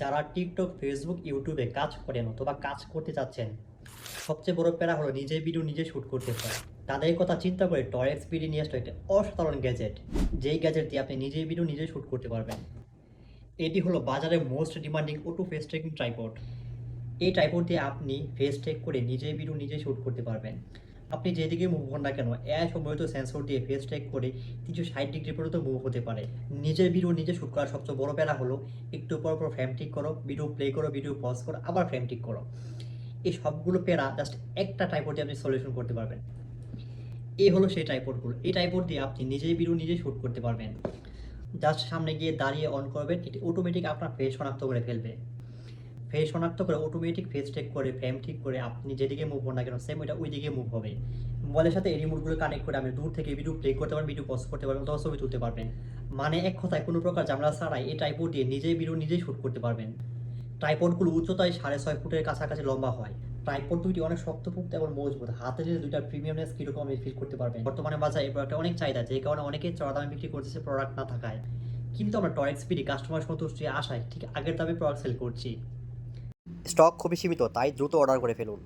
যারা TikTok Facebook ইউটিউবে কাজ করেন অথবা কাজ করতে চাচ্ছেন, সবচেয়ে বড় প্যারা হলো নিজে ভিডিও নিজে শ্যুট করতে চায় তাদের কথা চিন্তা করে টরেক্স পিডি নিয়ে আসলো একটা অসাধারণ গ্যাজেট যেই গ্যাজেট দিয়ে আপনি নিজেই ভিডিও নিজে শ্যুট করতে পারবেন। এটি হলো বাজারের most demanding auto face tracking tripod এই ট্রাইপড দিয়ে আপনি ফেস ট্রেক করে নিজেই ভিডিও নিজে শ্যুট করতে পারবেন। আপনি যেদিকে মুভ হন না কেন, এ সম্ভবত সেন্সর দিয়ে ফেস ট্রেক করে কিছু ষাট ডিগ্রি পর্যন্ত মুভ হতে পারে। নিজের ভিডিও নিজে শ্যুট করার সবচেয়ে বড় প্যারা হলো, একটু পর পর ফ্রেম ঠিক করো ভিডিও প্লে করো ভিডিও পজ করো, আবার ফ্রেম ঠিক করো। এই সবগুলো প্যারা জাস্ট একটা ট্রাইপড দিয়ে আপনি সলিউশন করতে পারবেন। এই হলো সেই ট্রাইপডগুলো এই ট্রাইপড দিয়ে আপনি নিজেই ভিডিও নিজে শ্যুট করতে পারবেন। জাস্ট সামনে গিয়ে দাঁড়িয়ে অন করবেন, এটি অটোমেটিক আপনার ফেস শনাক্ত করে ফেলবে। ফেস শনাক্ত করে অটোমেটিক ফেস চেক করে ফ্রেম ঠিক করে, আপনি যেদিকে মুভ হন না কেন সেম ওইটা ওই দিকে মুভ হবে। মোবাইলের সাথে এই রিমোটগুলো কানেক্ট করে আপনি দূর থেকে ভিডিও প্লে করতে পারবেন ভিডিও পজ করতে পারবেন, অথবা ছবি তুলতে পারবেন। মানে এক কথায় কোনো প্রকার জামলা ছাড়াই এই ট্রাইপড দিয়ে নিজেই ভিডিও নিজেই শ্যুট করতে পারবেন। ট্রাইপডগুলো উচ্চতায় সাড়ে ছয় ফুটের কাছাকাছি লম্বা হয়। ট্রাইপড দুইটি অনেক শক্তপোক্ত এবং মজবুত। হাতে নিলে দুইটার প্রিমিয়ামনেস কীরকম আপনি ফিল করতে পারবেন। বর্তমানে বাজারে এই প্রোডাক্টে অনেক চাহিদা যে কারণে অনেকেই চড়া দামে বিক্রি করতেছে প্রোডাক্ট না থাকায়। কিন্তু আমরা টরেক্স পিডি কাস্টমার সন্তুষ্টি আশায় ঠিক আগের দামে প্রোডাক্ট সেল করছি। স্টক খুবই সীমিত তাই দ্রুত অর্ডার করে ফেলুন।